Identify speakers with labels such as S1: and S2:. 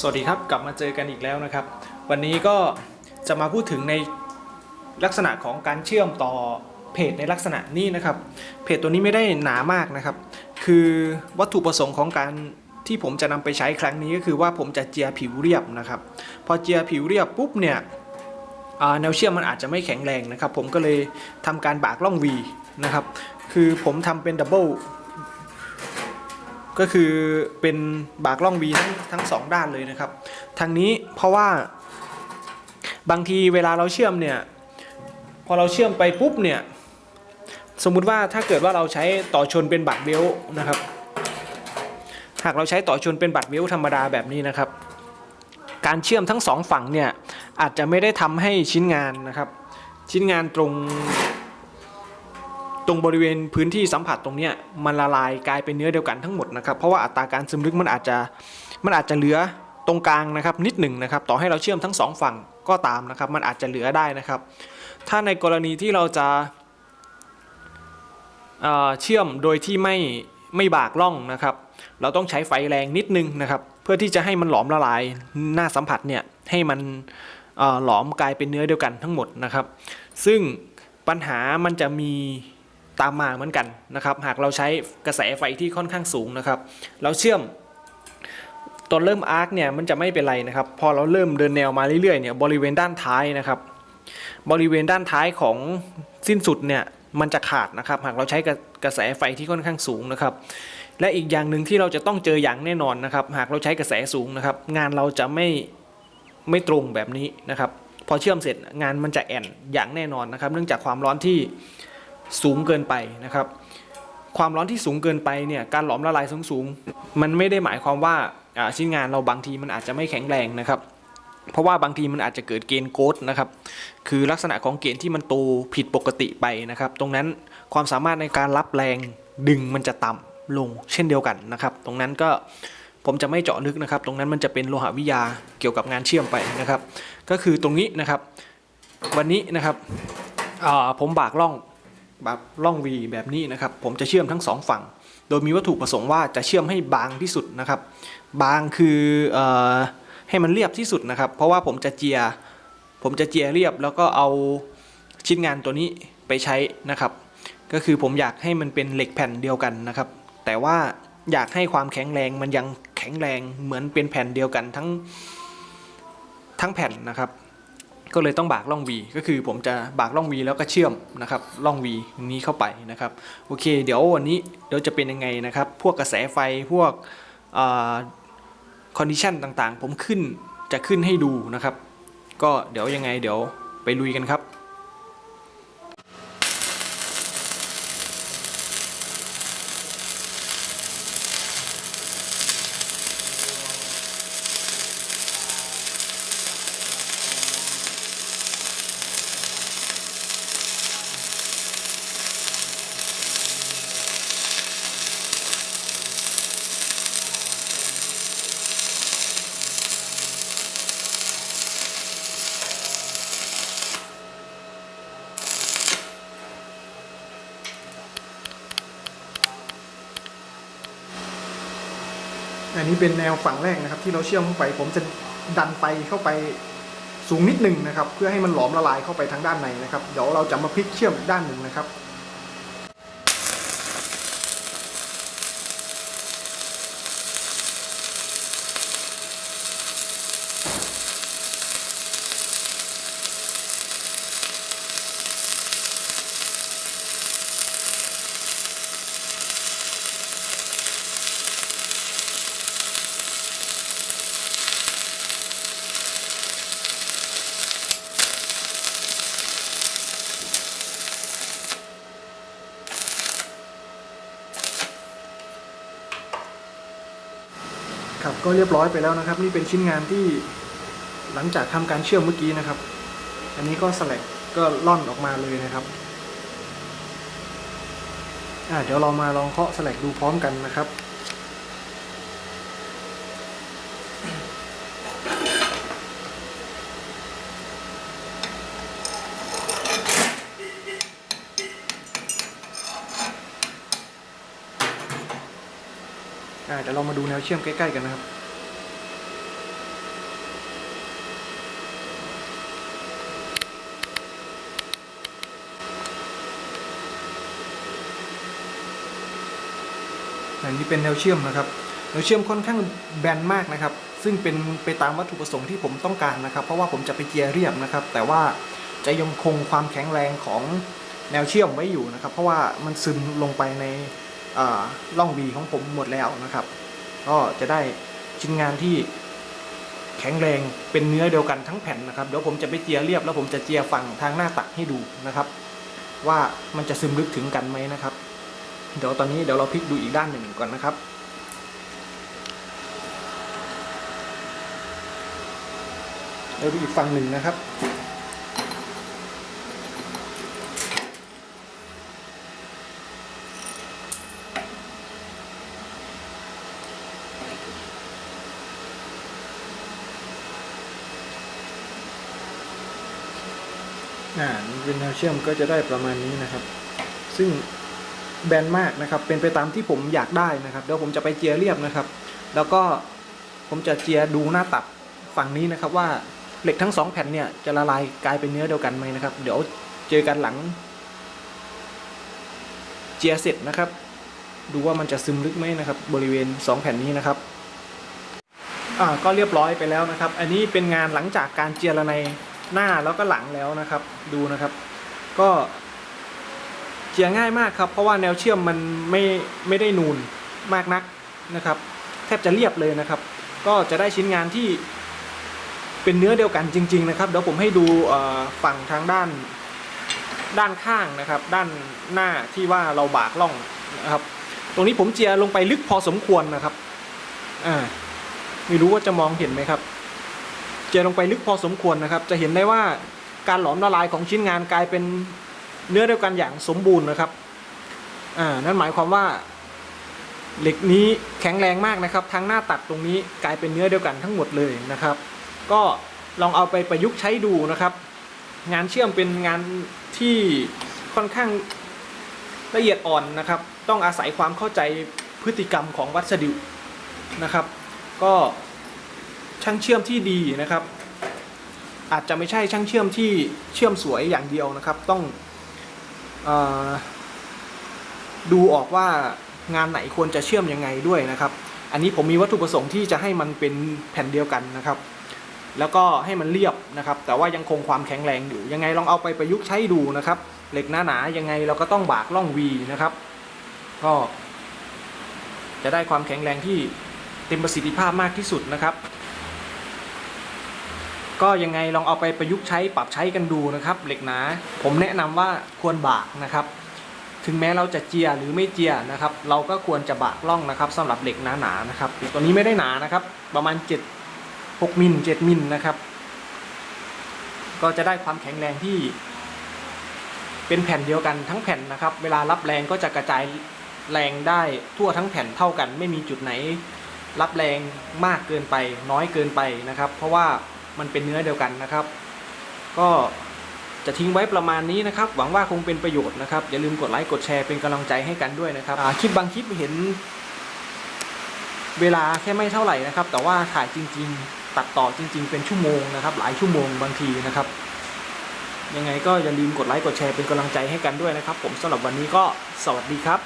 S1: สวัสดีครับกลับมาเจอกันอีกแล้วนะครับ วันนี้ก็จะมาพูดถึงในลักษณะของการเชื่อมต่อเพจในลักษณะนี้นะครับ เพจตัวนี้ไม่ได้หนามากนะครับ คือวัตถุประสงค์ของการที่ผมจะนำไปใช้ครั้งนี้ก็คือว่าผมจะเจียผิวเรียบนะครับ พอเจียผิวเรียบปุ๊บเนี่ยแนวเชื่อมมันอาจจะไม่แข็งแรงนะครับ ผมก็เลยทำการบากล่อง V นะครับ คือผมทำเป็นดับเบิล ก็คือเป็นบากล่อง V ทั้งทั้งสองด้านเลยนะครับทางนี้เพราะว่าบางทีเวลาเราเชื่อมเนี่ยพอเราเชื่อมไปปุ๊บเนี่ยสมมุติว่าถ้าเกิดว่าเราใช้ต่อชนเป็นบัตรเบลนะครับ หากเราใช้ต่อชนเป็นบัตรเบลธรรมดาแบบนี้นะครับ การเชื่อมทั้งสองฝั่งเนี่ยอาจจะไม่ได้ทำให้ชิ้นงานนะครับ ชิ้นงานตรง ตรงบริเวณพื้นที่สัมผัสตรงเนี้ยมันละลายกลายเป็นเนื้อเดียวกันทั้งหมดนะครับเพราะว่าอัตราการซึมลึกมันอาจจะมันอาจจะเหลือตรงกลางนะครับนิดหนึ่งนะครับต่อให้เราเชื่อมทั้งสองฝั่งก็ตามนะครับ มันอาจจะเหลือได้นะครับ ถ้าในกรณีที่เราจะเเชื่อมโดยที่ไม่ไม่บากล่องนะครับ เราต้องใช้ไฟแรงนิดนึงนะครับ เพื่อที่จะให้มันหลอมละลายหน้าสัมผัสเนี่ยให้มันหลอมกลายเป็นเนื้อเดียวกันทั้งหมดนะครับ ซึ่งปัญหามันจะมี ตามมาเหมือนกันนะครับหากเราใช้กระแสไฟที่ค่อนข้างสูงนะครับ เราเชื่อมตอนเริ่มอาร์คเนี่ยมันจะไม่เป็นไรนะครับพอเราเริ่มเดินแนวมาเรื่อยๆเนี่ยบริเวณด้านท้ายนะครับ บริเวณด้านท้ายของสิ้นสุดเนี่ยมันจะขาดนะครับ หากเราใช้กระแสไฟที่ค่อนข้างสูงนะครับ และอีกอย่างหนึ่งที่เราจะต้องเจออย่างแน่นอนนะครับ หากเราใช้กระแสสูงนะครับ งานเราจะไม่ไม่ตรงแบบนี้นะครับ พอเชื่อมเสร็จงานมันจะแอนอย่างแน่นอนนะครับ เนื่องจากความร้อนที่ สูงเกินไปนะครับ ความร้อนที่สูงเกินไปเนี่ยการหลอมละลายสูงๆมันไม่ได้หมายความว่าชิ้นงานเราบางทีมันอาจจะไม่แข็งแรงนะครับ เพราะว่าบางทีมันอาจจะเกิดเกณฑ์โกดนะครับ คือลักษณะของเกณฑ์ที่มันโตผิดปกติไปนะครับ ตรงนั้นความสามารถในการรับแรงดึงมันจะต่ำลงเช่นเดียวกันนะครับ ตรงนั้นก็ผมจะไม่เจาะลึกนะครับ ตรงนั้นมันจะเป็นโลหะวิทยาเกี่ยวกับงานเชื่อมไปนะครับ ก็คือตรงนี้นะครับ วันนี้นะครับผมบากล่อง แบบล่อง V แบบนี้นะครับ ผมจะเชื่อมทั้งสองฝั่ง โดยมีวัตถุประสงค์ว่าจะเชื่อมให้บางที่สุดนะครับ บางคืออให้มันเรียบที่สุดนะครับ เพราะว่าผมจะเจีย ผมจะเจียเรียบแล้วก็เอาชิ้นงานตัวนี้ไปใช้นะครับ ก็คือผมอยากให้มันเป็นเหล็กแผ่นเดียวกันนะครับ แต่ว่าอยากให้ความแข็งแรงมันยังแข็งแรงเหมือนเป็นแผ่นเดียวกันทั้งทั้งแผ่นนะครับ ก็เลยต้องบากล่อง V ก็คือผมจะบากล่อง V แล้วก็เชื่อมนะครับล่อง V นี้เข้าไปนะครับโอเค เดี๋ยววันนี้เดี๋ยวจะเป็นยังไงนะครับ พวกกระแสไฟพวกคอนดิชันต่างๆ ผมขึ้นจะขึ้นให้ดูนะครับ ก็เดี๋ยวยังไงเดี๋ยวไปลุยกันครับ อันนี้เป็นแนวฝั่งแรกนะครับ ที่เราเชื่อมเข้าไป ผมจะดันไฟเข้าไปสูงนิดหนึ่งนะครับ เพื่อให้มันหลอมละลายเข้าไปทางด้านในนะครับ เดี๋ยวเราจะมาพลิกเชื่อมอีกด้านหนึ่งนะครับ ก็เรียบร้อยไปแล้วนะครับ นี่เป็นชิ้นงานที่หลังจากทำการเชื่อมเมื่อกี้นะครับ อันนี้ก็สลักก็ล่อนออกมาเลยนะครับอ่าเดี๋ยวเรามาลองเคาะสลักดูพร้อมกันนะครับเดี๋ยวเรามาดูแนวเชื่อมใกล้ ๆ กันนะครับ อันนี้เป็นแนวเชื่อมนะครับแนวเชื่อมค่อนข้างแบนมากนะครับ ซึ่งเป็นไปตามวัตถุประสงค์ที่ผมต้องการนะครับ เพราะว่าผมจะไปเจียเรียบนะครับ แต่ว่าจะยังคงความแข็งแรงของแนวเชื่อมไว้อยู่นะครับ เพราะว่ามันซึมลงไปในอ่าร่องบีของผมหมดแล้วนะครับ ก็จะได้ชิ้นงานที่แข็งแรงเป็นเนื้อเดียวกันทั้งแผ่นนะครับเดี๋ยวผมจะไปเจียเรียบแล้วผมจะเจียฝั่งทางหน้าตักให้ดูนะครับ ว่ามันจะซึมลึกถึงกันไหมนะครับ เดี๋ยวตอนนี้เดี๋ยวเราพลิกดูอีกด้านหนึ่งก่อนนะครับ เดี๋ยวดูอีกฝั่งหนึ่งนะครับ อ่านี่เป็นแนวเชื่อมก็จะได้ประมาณนี้นะครับ ซึ่ง แบนมากนะครับ เป็นไปตามที่ผมอยากได้นะครับเดี๋ยวผมจะไปเจียเรียบนะครับ แล้วก็ผมจะเจียดูหน้าตัดฝั่งนี้นะครับว่าเหล็กทั้งสองแผ่นเนี่ยจะละลายกลายเป็นเนื้อเดียวกันไหมนะครับ เดี๋ยวเจอกันหลัง เจียเสร็จนะครับ ดูว่ามันจะซึมลึกไหมนะครับ บริเวณสองแผ่นนี้นะครับอ่าก็เรียบร้อยไปแล้วนะครับ อันนี้เป็นงานหลังจากการเจียระในหน้าแล้วก็หลังแล้วนะครับ ดูนะครับ ก็ เจียง่ายมากครับ เพราะว่าแนวเชื่อมมันไม่ไม่ได้นูนมากนักนะครับ แทบจะเรียบเลยนะครับ ก็จะได้ชิ้นงานที่เป็นเนื้อเดียวกันจริง ๆ นะครับเดี๋ยวผมให้ดูฝั่งทางด้านด้านข้างนะครับ ด้านหน้าที่ว่าเราบากล่องนะครับ ตรงนี้ผมเจียลงไปลึกพอสมควรนะครับอ่าไม่รู้ว่าจะมองเห็นไหมครับ เจาลงไปลึกพอสมควรนะครับ จะเห็นได้ว่าการหลอมละลายของชิ้นงานกลายเป็น เนื้อเดียวกันอย่างสมบูรณ์นะครับอ่านั่นหมายความว่า เหล็กนี้แข็งแรงมากนะครับ ทั้งหน้าตัดตรงนี้กลายเป็นเนื้อเดียวกันทั้งหมดเลยนะครับ ก็ลองเอาไปประยุกต์ใช้ดูนะครับ งานเชื่อมเป็นงานที่ค่อนข้างละเอียดอ่อนนะครับ ต้องอาศัยความเข้าใจพฤติกรรมของวัสดุนะครับ ก็ช่างเชื่อมที่ดีนะครับ อาจจะไม่ใช่ช่างเชื่อมที่เชื่อมสวยอย่างเดียวนะครับ ต้อง ดูออกว่างานไหนควรจะเชื่อมยังไงด้วยนะครับ อันนี้ผมมีวัตถุประสงค์ที่จะให้มันเป็นแผ่นเดียวกันนะครับ แล้วก็ให้มันเรียบนะครับ แต่ว่ายังคงความแข็งแรงอยู่ ยังไงลองเอาไปประยุกต์ใช้ดูนะครับ เหล็กหนาๆยังไงเราก็ต้องบากล่องวีนะครับ ก็จะได้ความแข็งแรงที่เต็มประสิทธิภาพมากที่สุดนะครับ ก็ยังไงลองเอาไปประยุกต์ใช้ปรับใช้กันดูนะครับ เหล็กหนา ผมแนะนำว่าควรบากนะครับ ถึงแม้เราจะเจียหรือไม่เจียนะครับ เราก็ควรจะบากล่องนะครับสำหรับเหล็กหนาๆนะครับตัวนี้ไม่ได้หนานะครับ ประมาณ 7 6มิล7มิลนะครับ ก็จะได้ความแข็งแรงที่ เป็นแผ่นเดียวกันทั้งแผ่นนะครับ เวลารับแรงก็จะกระจายแรงได้ทั่วทั้งแผ่นเท่ากัน ไม่มีจุดไหน รับแรงมากเกินไป น้อยเกินไปนะครับ เพราะว่า มันเป็นเนื้อเดียวกันนะครับ ก็จะทิ้งไว้ประมาณนี้นะครับ หวังว่าคงเป็นประโยชน์นะครับ อย่าลืมกดไลค์กดแชร์เป็นกำลังใจให้กันด้วยนะครับคลิปบางคลิปเห็น เวลาแค่ไม่เท่าไหร่นะครับ แต่ว่าถ่ายจริง ๆ ตัดต่อจริง ๆ เป็นชั่วโมงนะครับ หลายชั่วโมงบางทีนะครับ ยังไงก็อย่าลืมกดไลค์กดแชร์เป็นกำลังใจให้กันด้วยนะครับ ผมสำหรับวันนี้ก็สวัสดีครับ